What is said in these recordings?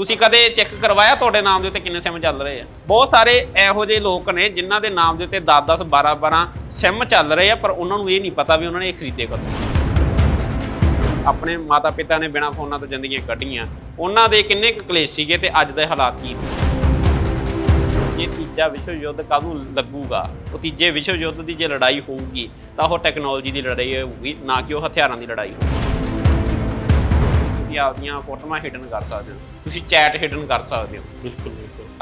ਤੁਸੀਂ ਕਦੇ ਚੈੱਕ ਕਰਵਾਇਆ ਤੁਹਾਡੇ ਨਾਮ ਦੇ ਉੱਤੇ ਕਿੰਨੇ ਸਿਮ ਚੱਲ ਰਹੇ ਆ? ਬਹੁਤ ਸਾਰੇ ਇਹੋ ਜਿਹੇ ਲੋਕ ਨੇ ਜਿਨ੍ਹਾਂ ਦੇ ਨਾਮ ਦੇ ਉੱਤੇ 10 10 12 12 ਸਿਮ ਚੱਲ ਰਹੇ ਆ, ਪਰ ਉਹਨਾਂ ਨੂੰ ਇਹ ਨਹੀਂ ਪਤਾ ਵੀ ਉਹਨਾਂ ਨੇ ਇਹ ਖਰੀਦੇ ਕਦੋਂ। ਆਪਣੇ ਮਾਤਾ ਪਿਤਾ ਨੇ ਬਿਨਾਂ ਫੋਨਾਂ ਤੋਂ ਜ਼ਿੰਦਗੀਆਂ ਕੱਢੀਆਂ। ਉਹਨਾਂ ਦੇ ਕਿੰਨੇ ਕੁ ਕਲੇਸ਼ ਸੀਗੇ ਤੇ ਅੱਜ ਦੇ ਹਾਲਾਤ ਕੀ ਨੇ? ਜੇ ਤੀਜਾ ਵਿਸ਼ਵ ਯੁੱਧ ਕਦੋਂ ਲੱਗੂਗਾ, ਉਹ ਤੀਜੇ ਵਿਸ਼ਵ ਯੁੱਧ ਦੀ ਜੇ ਲੜਾਈ ਹੋਊਗੀ, ਤਾਂ ਉਹ ਟੈਕਨੋਲੋਜੀ ਦੀ ਲੜਾਈ ਹੋਊਗੀ, ਨਾ ਕਿ ਉਹ ਹਥਿਆਰਾਂ ਦੀ ਲੜਾਈ ਹੋਊਗੀ। ਤੁਸੀਂ ਆਪਦੀਆਂ ਫੋਟੋਆਂ ਹਿਡਨ ਕਰ ਸਕਦੇ ਹੋ। ਤੁਸੀਂ ਚੈਟ ਹਿਡਨ ਕਰ ਸਕਦੇ ਹੋ। ਬਿਲਕੁਲ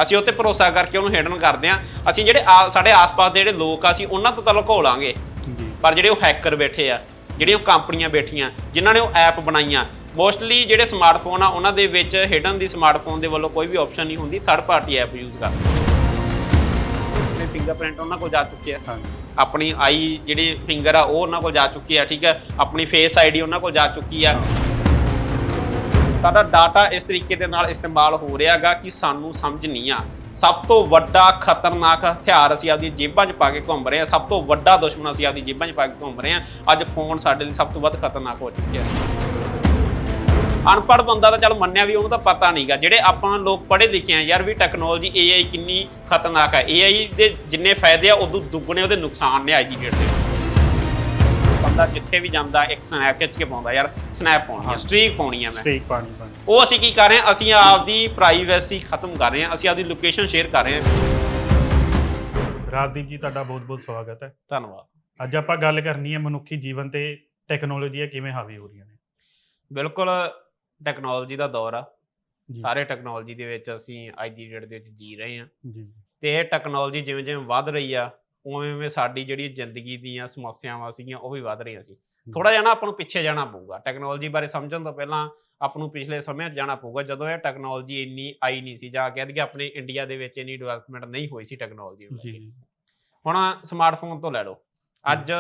ਅਸੀਂ ਉੱਤੇ ਭਰੋਸਾ ਕਰਕੇ ਉਹਨੂੰ ਹਿਡਨ ਕਰਦੇ ਆ ਅਸੀਂ ਜਿਹੜੇ ਆ- ਸਾਡੇ ਆਸ-ਪਾਸ ਦੇ ਜਿਹੜੇ ਲੋਕ ਆ ਅਸੀਂ ਉਹਨਾਂ ਤੋਂ ਤਾਂ ਲੁਕੋ ਲਾਂਗੇ ਪਰ ਜਿਹੜੇ ਉਹ ਹੈਕਰ ਬੈਠੇ ਆ ਜਿਹੜੀਆਂ ਉਹ ਕੰਪਨੀਆਂ ਬੈਠੀਆਂ ਜਿਨ੍ਹਾਂ ਨੇ ਉਹ ਐਪ ਬਣਾਈਆਂ ਮੋਸਟਲੀ ਜਿਹੜੇ ਸਮਾਰਟਫੋਨ ਆ ਉਹਨਾਂ ਦੇ ਵਿੱਚ ਹਿਡਨ ਦੀ ਸਮਾਰਟਫੋਨ ਦੇ ਵੱਲੋਂ ਕੋਈ ਵੀ ਆਪਸ਼ਨ ਨਹੀਂ ਹੁੰਦੀ ਥਰਡ ਪਾਰਟੀ ਐਪ ਯੂਜ਼ ਕਰਦੇ ਆਪਣੇ ਫਿੰਗਰਪ੍ਰਿੰਟ ਉਹਨਾਂ ਕੋਲ ਜਾ ਚੁੱਕੇ ਆ। ਆਪਣੀ ਆਈ ਜਿਹੜੀ ਫਿੰਗਰ ਆ ਉਹ ਉਹਨਾਂ ਕੋਲ ਜਾ ਚੁੱਕੀ ਆ ਠੀਕ ਹੈ ਆਪਣੀ ਫੇਸ ਆਈਡੀ ਉਹਨਾਂ ਕੋਲ ਜਾ ਚੁੱਕੀ ਆ। ਸਾਡਾ ਡਾਟਾ ਇਸ ਤਰੀਕੇ ਦੇ ਨਾਲ ਇਸਤੇਮਾਲ ਹੋ ਰਿਹਾਗਾ ਕਿ ਸਾਨੂੰ ਸਮਝ ਨਹੀਂ ਆ। ਸਭ ਤੋਂ ਵੱਡਾ ਖਤਰਨਾਕ ਹਥਿਆਰ ਅਸੀਂ ਆਪਦੀ ਜੇਬਾਂ 'ਚ ਪਾ ਕੇ ਘੁੰਮ ਰਹੇ ਹਾਂ। ਸਭ ਤੋਂ ਵੱਡਾ ਦੁਸ਼ਮਣ ਅਸੀਂ ਆਪਦੀ ਜੇਬਾਂ 'ਚ ਪਾ ਕੇ ਘੁੰਮ ਰਹੇ ਹਾਂ। ਅੱਜ ਫੋਨ ਸਾਡੇ ਲਈ ਸਭ ਤੋਂ ਵੱਧ ਖਤਰਨਾਕ ਹੋ ਚੁੱਕਿਆ ਅਨਪੜ੍ਹ ਬੰਦਾ ਤਾਂ ਚੱਲ ਮੰਨਿਆ ਵੀ ਉਹਨੂੰ ਤਾਂ ਪਤਾ ਨਹੀਂਗਾ। ਜਿਹੜੇ ਆਪਾਂ ਲੋਕ ਪੜ੍ਹੇ ਲਿਖੇ ਆ ਯਾਰ ਵੀ ਟੈਕਨੋਲੋਜੀ AI ਕਿੰਨੀ ਖਤਰਨਾਕ ਹੈ AI ਦੇ ਜਿੰਨੇ ਫਾਇਦੇ ਆ, ਉਦੋਂ ਦੁੱਗਣੇ ਉਹਦੇ ਨੁਕਸਾਨ ਨੇ ਅੱਜ ਦੀ ਡੇਟ ਦੇ ਬੰਦਾ ਜਿੱਥੇ ਵੀ ਜਾਂਦਾ ਇੱਕ ਸਨੈਪ ਖਿੱਚ ਕੇ ਪਾਉਂਦਾ ਯਾਰ ਸਨੈਪ ਪਾਉਣੀ ਆ ਸਟ੍ਰੀਕ ਪਾਉਣੀ ਆ ਮੈਂ। ਸਟੇਕ ਪਾਣੀ ਪਾਣੀ ਉਹ ਅਸੀਂ ਕੀ ਕਰ ਰਹੇ ਹਾਂ? ਅਸੀਂ ਆਪਦੀ ਪ੍ਰਾਈਵੇਸੀ ਖਤਮ ਕਰ ਰਹੇ ਹਾਂ। ਅਸੀਂ ਆਪਦੀ ਲੋਕੇਸ਼ਨ ਸ਼ੇਅਰ ਕਰ ਰਹੇ ਹਾਂ। ਰਾਜਦੀਪ ਜੀ ਤੁਹਾਡਾ ਬਹੁਤ ਬਹੁਤ ਸਵਾਗਤ ਹੈ। ਧੰਨਵਾਦ। ਅੱਜ ਆਪਾਂ ਗੱਲ ਕਰਨੀ ਹੈ ਮਨੁੱਖੀ ਜੀਵਨ ਤੇ ਟੈਕਨੋਲੋਜੀਆਂ ਕਿਵੇਂ ਹਾਵੀ ਹੋ ਰਹੀਆਂ ਨੇ। ਬਿਲਕੁਲ ਟੈਕਨੋਲੋਜੀ ਦਾ ਦੌਰ ਆ। ਜੀ। ਸਾਰੇ ਟੈਕਨੋਲੋਜੀ ਦੇ ਵਿੱਚ ਅਸੀਂ ਅੱਜ ਦੀ ਡੇਟ ਦੇ ਵਿੱਚ ਜੀ ਰਹੇ ਹਾਂ। ਜੀ। ਤੇ ਇਹ ਟੈਕਨੋਲੋਜੀ ਜਿਵੇਂ ਜਿਵੇਂ ਵੱਧ ਰਹੀ ਆ ਉਵੇਂ ਉਵੇਂ ਸਾਡੀ ਜਿਹੜੀ ਜ਼ਿੰਦਗੀ ਦੀਆਂ ਸਮੱਸਿਆਵਾਂ ਸੀਗੀਆਂ ਉਹ ਵੀ ਵੱਧ ਰਹੀਆਂ ਸੀ। ਥੋੜਾ ਜਿਹਾ ਨਾ ਆਪਾਂ ਨੂੰ ਪਿੱਛੇ ਜਾਣਾ ਪਊਗਾ। ਟੈਕਨੋਲੋਜੀ ਬਾਰੇ ਸਮਝਣ ਤੋਂ ਪਹਿਲਾਂ ਆਪਾਂ ਨੂੰ ਪਿਛਲੇ ਸਮੇਂ 'ਚ ਜਾਣਾ ਪਊਗਾ ਜਦੋਂ ਇਹ ਟੈਕਨੋਲੋਜੀ ਇੰਨੀ ਆਈ ਨਹੀਂ ਸੀ ਜਾਂ ਕਹਿ ਦਈਏ ਆਪਣੇ ਇੰਡੀਆ ਦੇ ਵਿੱਚ ਇੰਨੀ ਡਿਵੈਲਪਮੈਂਟ ਨਹੀਂ ਹੋਈ ਸੀ ਟੈਕਨੋਲੋਜੀ ਨੂੰ ਹੁਣ ਸਮਾਰਟਫੋਨ ਤੋਂ ਲੈ ਲਓ। ਅੱਜ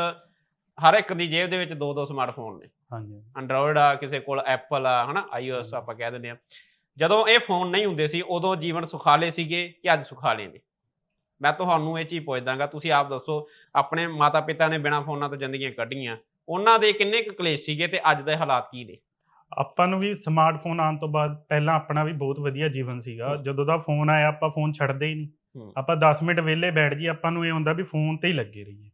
ਹਰ ਇੱਕ ਦੀ ਜੇਬ ਦੇ ਵਿੱਚ ਦੋ ਦੋ ਸਮਾਰਟਫੋਨ ਨੇ। ਹਾਂਜੀ ਐਂਡਰੋਇਡ ਆ ਕਿਸੇ ਕੋਲ ਐਪਲ ਆ ਹਨਾ ਆਈਓਐਸ ਆਪਾਂ ਕਹਿ ਦਿੰਦੇ ਆ। ਜਦੋਂ ਇਹ ਫੋਨ ਨਹੀਂ ਹੁੰਦੇ ਸੀ ਉਦੋਂ ਜੀਵਨ ਸੁਖਾਲੇ ਸੀਗੇ ਕਿ ਅੱਜ ਸੁਖਾਲੇ ਨੇ? ਮੈਂ ਤੁਹਾਨੂੰ ਇਹ ਚੀਜ਼ ਪੁੱਛਦਾਗਾ ਤੁਸੀਂ ਆਪ ਦੱਸੋ ਆਪਣੇ ਮਾਤਾ ਪਿਤਾ ਨੇ ਬਿਨਾਂ ਫੋਨਾਂ ਤੋਂ ਜ਼ਿੰਦਗੀਆਂ ਕੱਢੀਆਂ ਉਹਨਾਂ ਦੇ ਕਿੰਨੇ ਕੁ ਕਲੇਸ਼ ਸੀਗੇ ਤੇ ਅੱਜ ਦੇ ਹਾਲਾਤ ਕੀ ਨੇ? ਆਪਾਂ ਨੂੰ ਵੀ ਸਮਾਰਟਫੋਨ ਆਉਣ ਤੋਂ ਬਾਅਦ ਪਹਿਲਾਂ ਆਪਣਾ ਵੀ ਬਹੁਤ ਵਧੀਆ ਜੀਵਨ ਸੀਗਾ। ਜਦੋਂ ਦਾ ਫੋਨ ਆਇਆ ਆਪਾਂ ਫੋਨ ਛੱਡਦੇ ਹੀ ਨਹੀਂ। ਆਪਾਂ 10 ਮਿੰਟ ਵਿਹਲੇ ਬੈਠ ਜੀ ਆਪਾਂ ਨੂੰ ਇਹ ਹੁੰਦਾ ਵੀ ਫੋਨ ਤੇ ਹੀ ਲੱਗੇ ਰਹੀਏ।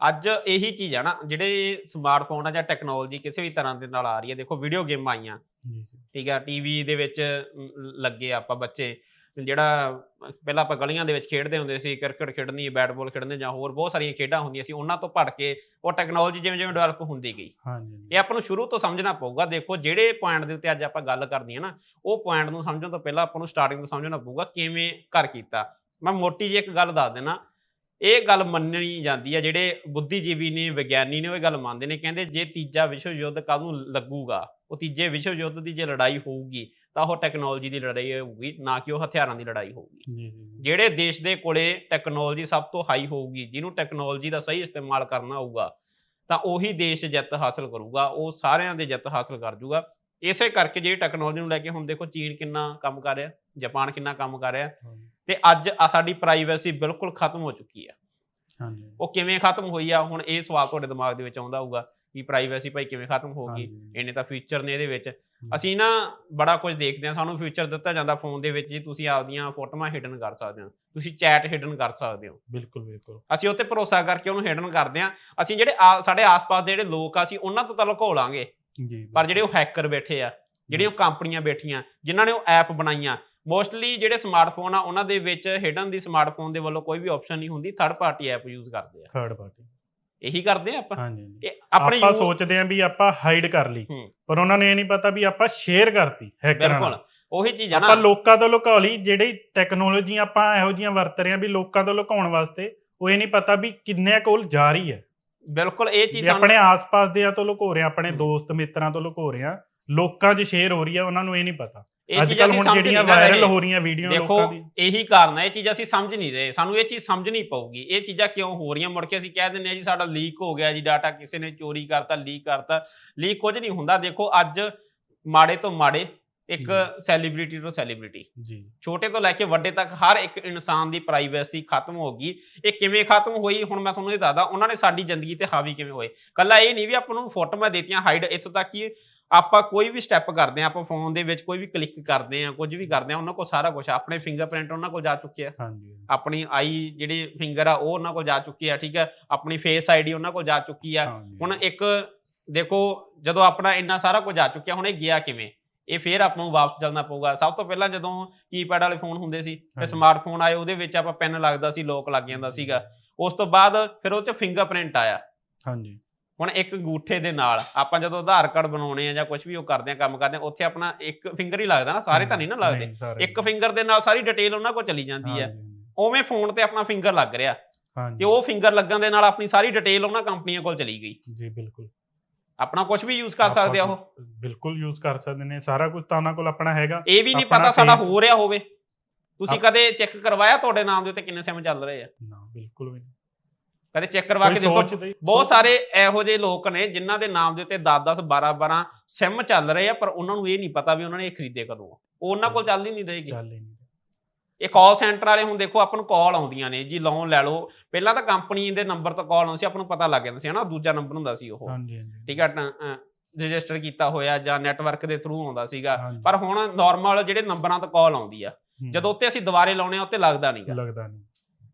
ਅੱਜ ਇਹੀ ਚੀਜ਼ ਆ ਨਾ ਜਿਹੜੇ ਸਮਾਰਟਫੋਨ ਆ ਜਾਂ ਟੈਕਨੋਲੋਜੀ ਕਿਸੇ ਵੀ ਤਰ੍ਹਾਂ ਦੇ ਨਾਲ ਆ ਰਹੀ ਹੈ। ਦੇਖੋ ਵੀਡੀਓ ਗੇਮਾਂ ਆਈਆਂ। ਠੀਕ ਆ ਟੀਵੀ ਦੇ ਵਿੱਚ ਲੱਗੇ ਆਪਾਂ ਬੱਚੇ। ਜਿਹੜਾ ਪਹਿਲਾਂ ਆਪਾਂ ਗਲੀਆਂ ਦੇ ਵਿੱਚ ਖੇਡਦੇ ਹੁੰਦੇ ਸੀ ਕ੍ਰਿਕਟ ਖੇਡਣੀ ਬੈਟਬਾਲ ਖੇਡਣੇ ਜਾਂ ਹੋਰ ਬਹੁਤ ਸਾਰੀਆਂ ਖੇਡਾਂ ਹੁੰਦੀਆਂ ਸੀ ਉਹਨਾਂ ਤੋਂ ਭੜ ਕੇ ਉਹ ਟੈਕਨੋਲੋਜੀ ਜਿਵੇਂ ਜਿਵੇਂ ਡਿਵੈਲਪ ਹੁੰਦੀ ਗਈ। ਹਾਂਜੀ ਇਹ ਆਪਾਂ ਨੂੰ ਸ਼ੁਰੂ ਤੋਂ ਸਮਝਣਾ ਪਊਗਾ। ਦੇਖੋ ਜਿਹੜੇ ਪੁਆਇੰਟ ਦੇ ਉੱਤੇ ਅੱਜ ਆਪਾਂ ਗੱਲ ਕਰਨੀ ਹੈ ਨਾ ਉਹ ਪੁਆਇੰਟ ਨੂੰ ਸਮਝਣ ਤੋਂ ਪਹਿਲਾਂ ਆਪਾਂ ਨੂੰ ਸਟਾਰਟਿੰਗ ਤੋਂ ਸਮਝਣਾ ਪਊਗਾ ਕਿਵੇਂ ਕਰ ਕੀਤਾ। ਮੈਂ ਮੋਟੀ ਜਿਹੀ ਇੱਕ ਗੱਲ ਦੱਸ ਦੇਣਾ ਇਹ ਗੱਲ ਮੰਨਣੀ ਜਾਂਦੀ ਹੈ ਜਿਹੜੇ ਬੁੱਧੀਜੀਵੀ ਨੇ ਵਿਗਿਆਨੀ ਨੇ ਉਹ ਇਹ ਗੱਲ ਮੰਨਦੇ ਨੇ ਕਹਿੰਦੇ ਜੇ ਤੀਜਾ ਵਿਸ਼ਵ ਯੁੱਧ ਕਦੋਂ ਲੱਗੂਗਾ? ਉਹ ਤੀਜੇ ਵਿਸ਼ਵ ਯੁੱਧ ਦੀ ਜੇ ਲੜਾਈ ਹੋਊਗੀ ਤਾਂ ਉਹ ਟੈਕਨੋਲੋਜੀ ਦੀ ਲੜਾਈ ਹੋਊਗੀ ਨਾ ਕਿ ਉਹ ਹਥਿਆਰਾਂ ਦੀ ਲੜਾਈ ਹੋਊਗੀ। ਜਿਹੜੇ ਦੇਸ਼ ਦੇ ਕੋਲੇ ਟੈਕਨੋਲੋਜੀ ਸਭ ਤੋਂ ਹਾਈ ਹੋਊਗੀ ਜਿਹਨੂੰ ਟੈਕਨੋਲੋਜੀ ਦਾ ਸਹੀ ਇਸਤੇਮਾਲ ਕਰਨਾ ਹੋਊਗਾ ਤਾਂ ਉਹੀ ਦੇਸ਼ ਜਿੱਤ ਹਾਸਲ ਕਰੂਗਾ ਉਹ ਸਾਰਿਆਂ ਦੇ ਜਿੱਤ ਹਾਸਲ ਕਰ ਜੂਗਾ। ਇਸੇ ਕਰਕੇ ਜਿਹੜੀ ਟੈਕਨੋਲੋਜੀ ਨੂੰ ਲੈ ਕੇ ਹੁਣ ਦੇਖੋ ਚੀਨ ਕਿੰਨਾ ਕੰਮ ਕਰ ਰਿਹਾ ਜਾਪਾਨ ਕਿੰਨਾ ਕੰਮ ਕਰ ਰਿਹਾ। ਤੇ ਅੱਜ ਸਾਡੀ ਪ੍ਰਾਈਵੇਸੀ ਬਿਲਕੁਲ ਖਤਮ ਹੋ ਚੁੱਕੀ ਆ। ਹਾਂਜੀ। ਉਹ ਕਿਵੇਂ ਖਤਮ ਹੋਈ ਆ ਹੁਣ ਇਹ ਸਵਾਲ ਤੁਹਾਡੇ ਦਿਮਾਗ ਦੇ ਵਿੱਚ ਆਉਂਦਾ ਹੋਊਗਾ। ਕਿ ਪ੍ਰਾਈਵੇਸੀ ਭਾਈ ਕਿਵੇਂ ਖਤਮ ਹੋ ਗਈ ਹਾਂਜੀ। ਇਹਨੇ ਤਾਂ ਫੀਚਰ ਨੇ ਇਹਦੇ ਵਿੱਚ। ਅਸੀਂ ਨਾ ਬੜਾ ਕੁਝ ਦੇਖਦੇ ਆ ਸਾਨੂੰ ਫਿਊਚਰ ਦਿੱਤਾ ਜਾਂਦਾ ਫੋਨ ਦੇ ਵਿੱਚ ਜੀ ਤੁਸੀਂ ਆਪਦੀਆਂ ਫੋਟੋਆਂ ਹਿਡਨ ਕਰ ਸਕਦੇ ਹੋ ਤੁਸੀਂ ਚੈਟ ਹਿਡਨ ਕਰ ਸਕਦੇ ਹੋ। ਬਿਲਕੁਲ ਬਿਲਕੁਲ। ਅਸੀਂ ਉੱਤੇ ਭਰੋਸਾ ਕਰਕੇ ਉਹਨੂੰ ਹਿਡਨ ਕਰਦੇ ਆ ਅਸੀਂ ਜਿਹੜੇ ਸਾਡੇ ਆਸ-ਪਾਸ ਦੇ ਜਿਹੜੇ ਲੋਕ ਆ ਅਸੀਂ ਉਹਨਾਂ ਤੋਂ ਤਾਂ ਲੁਕੋ ਲਾਂਗੇ ਜੀ ਪਰ ਜਿਹੜੇ ਉਹ ਹੈਕਰ ਬੈਠੇ ਆ ਜਿਹੜੀਆਂ ਉਹ ਕੰਪਨੀਆਂ ਬੈਠੀਆਂ ਜਿਨ੍ਹਾਂ ਨੇ ਉਹ ਐਪ ਬਣਾਈਆਂ ਮੋਸਟਲੀ ਜਿਹੜੇ ਸਮਾਰਟਫੋਨ ਆ ਉਹਨਾਂ ਦੇ ਵਿੱਚ ਹਿਡਨ ਦੀ ਸਮਾਰਟਫੋਨ ਦੇ ਵੱਲੋਂ ਕੋਈ ਵੀ ਆਪਸ਼ਨ ਨਹੀਂ ਹੁੰਦੀ ਥਰਡ ਪਾਰਟੀ ਐਪ ਯੂਜ਼ ਕਰਦੇ ਆ। ਥਰਡ ਪਾਰਟੀ ਇਹੀ ਕਰਦੇ ਆ ਆਪਾਂ? ਹਾਂਜੀ ਆਪਣੇ ਆਪਾਂ ਸੋਚਦੇ ਆਂ ਵੀ ਆਪਾਂ ਹਾਈਡ ਕਰ ਲਈ। ਪਰ ਉਹਨਾਂ ਨੂੰ ਇਹ ਨਹੀਂ ਪਤਾ ਵੀ ਆਪਾਂ ਸ਼ੇਅਰ ਕਰਤੀ ਹੈਕਰਾਂ ਬਿਲਕੁਲ। ਨਾਲ ਉਹੀ ਚੀਜ਼ ਆ ਨਾ ਆਪਾਂ ਲੋਕਾਂ ਤੋਂ ਲੁਕਾ ਲਈ ਜਿਹੜੀ ਟੈਕਨੋਲੋਜੀ ਆਪਾਂ ਇਹੋ ਜੀਆਂ ਵਰਤ ਰਹੇ ਆਂ ਵੀ ਲੋਕਾਂ ਤੋਂ ਲੁਕਾਉਣ ਵਾਸਤੇ ਉਹ ਇਹ ਨਹੀਂ ਪਤਾ ਵੀ ਕਿੰਨੇ ਕੋਲ ਜਾ ਰਹੀ ਹੈ। ਬਿਲਕੁਲ ਇਹ ਚੀਜ਼ ਆਪਣੇ ਆਸ-ਪਾਸ ਦੇ ਤੋਂ ਲੁਕੋ ਰਹੇ ਆਂ ਆਪਣੇ। ਦੋਸਤ ਮਿੱਤਰਾਂ ਤੋਂ ਲੁਕੋ ਰਹੇ ਆਂ ਲੋਕਾਂ 'ਚ ਸ਼ੇਅਰ ਹੋ ਰਹੀ ਹੈ ਉਹਨਾਂ ਨੂੰ ਇਹ ਨਹੀਂ ਪਤਾ। ਇਹ ਅੱਜ ਚੀਜ਼ ਕੱਲ ਅਸੀਂ ਹੁਣ ਸਮਝ ਜਿਹੜੀਆਂ ਨਹੀਂ ਨਾ ਰਹੇ। ਵਾਇਰਲ ਹੋ ਰਹੀਆਂ ਵੀਡੀਓ ਦੇਖੋ ਲੋਕਾਂ ਦੀ। ਇਹੀ ਕਾਰਨ ਹੈ ਇਹ ਚੀਜ਼ ਅਸੀਂ ਸਮਝ ਨਹੀਂ ਰਹੇ। ਸਾਨੂੰ ਇਹ ਚੀਜ਼ ਸਮਝਣੀ ਪਊਗੀ। ਇਹ ਚੀਜ਼ਾਂ ਕਿਉਂ ਹੋ ਰਹੀਆਂ? ਮੁੜ ਕੇ ਅਸੀਂ ਕਹਿ ਦਿੰਦੇ ਆ ਜੀ ਸਾਡਾ ਲੀਕ ਹੋ ਗਿਆ ਜੀ ਡਾਟਾ ਕਿਸੇ ਨੇ ਚੋਰੀ ਕਰਤਾ ਲੀਕ ਕਰਤਾ। ਲੀਕ ਕੁਝ ਨਹੀਂ ਹੁੰਦਾ। ਦੇਖੋ ਅੱਜ ਮਾੜੇ ਤੋਂ ਮਾੜੇ ਇੱਕ ਜੀ। ਸੈਲੀਬ੍ਰਿਟੀ ਤੋਂ ਸੈਲੀਬ੍ਰਿਟੀ ਜੀ। ਛੋਟੇ ਤੋਂ ਲੈ ਕੇ ਵੱਡੇ ਤੱਕ ਹਰ ਇੱਕ ਇਨਸਾਨ ਦੀ ਪ੍ਰਾਈਵੇਸੀ ਖਤਮ ਹੋ ਗਈ। ਇਹ ਕਿਵੇਂ ਖਤਮ ਹੋਈ? ਹੁਣ ਮੈਂ ਤੁਹਾਨੂੰ ਇਹ ਦੱਸਦਾ ਉਹਨਾਂ ਨੇ ਸਾਡੀ ਜ਼ਿੰਦਗੀ ਤੇ ਹਾਵੀ ਕਿਵੇਂ ਹੋਏ? ਕੱਲਾ ਇਹ ਨਹੀਂ ਵੀ ਆਪਾਂ ਨੂੰ ਫੋਟੋਆਂ ਦੇਤੀਆਂ ਹਾਈਡ ਇੱਥੋਂ ਤੱਕ ਕਿ ਆਪਾਂ ਕੋਈ ਵੀ ਸਟੈਪ ਕਰਦੇ ਆ ਆਪਾਂ ਫੋਨ ਦੇ ਵਿੱਚ ਕੋਈ ਵੀ ਕਲਿੱਕ ਕਰਦੇ ਆ ਕੁਝ ਵੀ ਕਰਦੇ ਆ ਉਹਨਾਂ ਕੋਲ ਸਾਰਾ ਕੁਝ ਆਪਣੇ ਫਿੰਗਰਪ੍ਰਿੰਟ ਉਹਨਾਂ ਕੋਲ ਜਾ ਚੁੱਕੇ ਆ। ਹਾਂਜੀ। ਆਪਣੀ ਆਈ ਜਿਹੜੀ ਫਿੰਗਰ ਆ ਉਹ ਉਹਨਾਂ ਕੋਲ ਜਾ ਚੁੱਕੀ ਆ ਠੀਕ ਹੈ ਆਪਣੀ ਫੇਸ ਆਈਡੀ ਉਹਨਾਂ ਕੋਲ ਜਾ ਚੁੱਕੀ ਆ। ਹੁਣ ਇੱਕ ਦੇਖੋ ਜਦੋਂ ਆਪਣਾ ਇੰਨਾ ਸਾਰਾ ਕੁਝ ਆ ਚੁੱਕਿਆ ਹੁਣ ਇਹ ਗਿਆ ਕਿਵੇਂ? ਇਹ ਫੇਰ ਆਪਾਂ ਨੂੰ ਵਾਪਸ ਚੱਲਣਾ ਪਊਗਾ। ਸਭ ਤੋਂ ਪਹਿਲਾਂ ਜਦੋਂ ਕੀਪੈਡ ਵਾਲੇ ਫੋਨ ਹੁੰਦੇ ਸੀ ਤੇ। ਸਮਾਰਟਫੋਨ ਆਏ ਉਹਦੇ ਵਿੱਚ ਆਪਾਂ ਪੈਨ ਲੱਗਦਾ ਸੀ ਲੋਕ ਲੱਗ ਜਾਂਦਾ ਸੀਗਾ। ਉਸ ਤੋਂ ਬਾਅਦ ਫਿਰ ਉਹ ਚ ਫਿੰਗਰਪ੍ਰਿੰਟ ਆਇਆ। ਹਾਂਜੀ। ਹੁਣ ਇੱਕ ਅੰਗੂਠੇ ਦੇ ਨਾਲ ਆਪਾਂ ਜਦੋਂ ਆਧਾਰ ਕਾਰਡ ਬਣਾਉਣੇ ਆ ਜਾਂ ਕੁਝ ਵੀ ਉਹ ਕਰਦੇ ਆ ਕੰਮ ਕਰਦੇ ਆ ਉੱਥੇ ਆਪਣਾ ਇੱਕ ਫਿੰਗਰ ਹੀ ਲੱਗਦਾ ਨਾ ਸਾਰੇ ਤਾਂ ਨਹੀਂ ਨਾ ਲੱਗਦੇ। ਇੱਕ ਫਿੰਗਰ ਦੇ ਨਾਲ ਸਾਰੀ ਡਿਟੇਲ ਉਹਨਾਂ ਕੋਲ ਚਲੀ ਜਾਂਦੀ ਹੈ ਉਵੇਂ ਫੋਨ ਤੇ ਆਪਣਾ ਫਿੰਗਰ ਲੱਗ ਰਿਹਾ। ਹਾਂਜੀ। ਤੇ ਉਹ ਫਿੰਗਰ ਲੱਗਣ ਦੇ ਨਾਲ ਆਪਣੀ ਸਾਰੀ ਡਿਟੇਲ ਉਹਨਾਂ ਕੰਪਨੀਆਂ ਕੋਲ ਚਲੀ ਗਈ। ਜੀ ਬਿਲਕੁਲ। ਆਪਣਾ ਕੁਝ ਵੀ ਯੂਜ਼ ਕਰ ਸਕਦੇ ਆ ਉਹ। ਬਿਲਕੁਲ ਯੂਜ਼ ਕਰ ਸਕਦੇ ਨੇ। ਸਾਰਾ ਕੁਝ ਤਾਂ ਉਹਨਾਂ ਕੋਲ ਆਪਣਾ ਹੈਗਾ। ਇਹ ਵੀ ਨਹੀਂ ਪਤਾ ਸਾਡਾ ਹੋ ਰਿਹਾ ਹੋਵੇ। ਤੁਸੀਂ ਕਦੇ ਚੈੱਕ ਕਰਵਾਇਆ ਤੁਹਾਡੇ ਨਾਮ ਦੇ ਉੱਤੇ ਕਿੰਨੇ ਸਿਮ ਚੱਲ ਰਹੇ ਆ? ਨਾ ਬਿਲਕੁਲ ਵੀ ਨਹੀਂ। ਕਦੇ ਚੈੱਕ ਕਰਵਾ ਕੇ ਦੇਖੋ। ਬਹੁਤ ਸਾਰੇ ਇਹੋ ਜਿਹੇ ਲੋਕ ਨੇ ਜਿਨ੍ਹਾਂ ਦੇ ਨਾਮ ਦੇ ਉੱਤੇ 10-10 12-12 ਸਿਮ ਚੱਲ ਰਹੇ ਆ ਪਰ ਉਹਨਾਂ ਨੂੰ ਇਹ ਨਹੀਂ ਪਤਾ ਵੀ ਉਹਨਾਂ ਨੇ ਇਹ ਖਰੀਦੇ ਕਦੋਂ ਉਹਨਾਂ ਕੋਲ ਚੱਲ ਹੀ ਨਹੀਂ ਰਹੇਗੀ। ਚੱਲ ਹੀ ਨਹੀਂ ਇਹ ਕਾਲ ਸੈਂਟਰ ਵਾਲੇ ਹੁਣ ਦੇਖੋ ਆਪਾਂ ਨੂੰ ਕਾਲ ਆਉਂਦੀਆਂ ਨੇ। ਜੀ ਲੋਨ ਲੈ ਲਓ। ਪਹਿਲਾਂ ਤਾਂ ਕੰਪਨੀ ਦੇ ਨੰਬਰ ਤੋਂ ਕਾਲ ਆਉਂਦੀ ਸੀ ਆਪਾਂ ਨੂੰ ਪਤਾ ਲੱਗ ਜਾਂਦਾ ਸੀ ਹਨਾ? ਦੂਜਾ ਨੰਬਰ ਹੁੰਦਾ ਸੀ ਉਹ। ਠੀਕ ਹੈ ਰਜਿਸਟਰ ਕੀਤਾ ਹੋਇਆ ਜਾਂ ਨੈਟਵਰਕ ਦੇ ਥਰੂ ਆਉਂਦਾ ਸੀਗਾ। ਪਰ ਹੁਣ ਨਾਰਮਲ ਜਿਹੜੇ ਨੰਬਰਾਂ ਤੋਂ ਕਾਲ ਆਉਂਦੀ ਆ ਜਦੋਂ ਉੱਤੇ ਅਸੀਂ ਦੁਬਾਰੇ ਲਾਉਣੇ ਆ ਉੱਤੇ ਲੱਗਦਾ ਨਹੀਂਗਾ ਲੱਗਦਾ ਨਹੀਂ